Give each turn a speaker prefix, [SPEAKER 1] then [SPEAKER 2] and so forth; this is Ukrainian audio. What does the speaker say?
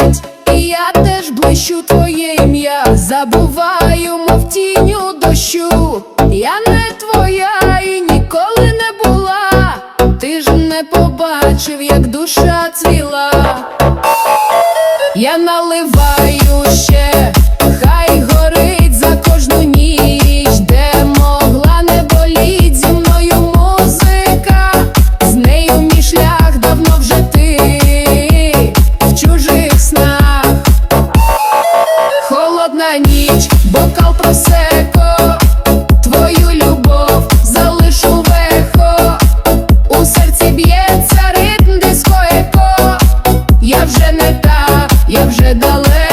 [SPEAKER 1] пам'ять, і я теж блищу твоє ім'я, забуваю, мов тіню дощу, я не твоя і ніколи не була, ти ж не побачив, як душа цвіла, я наливаю. моя ніч, бокал просеко, твою любов залишу вехо, у серці б'ється ритм дискоеко. Я вже не та, я вже далеко.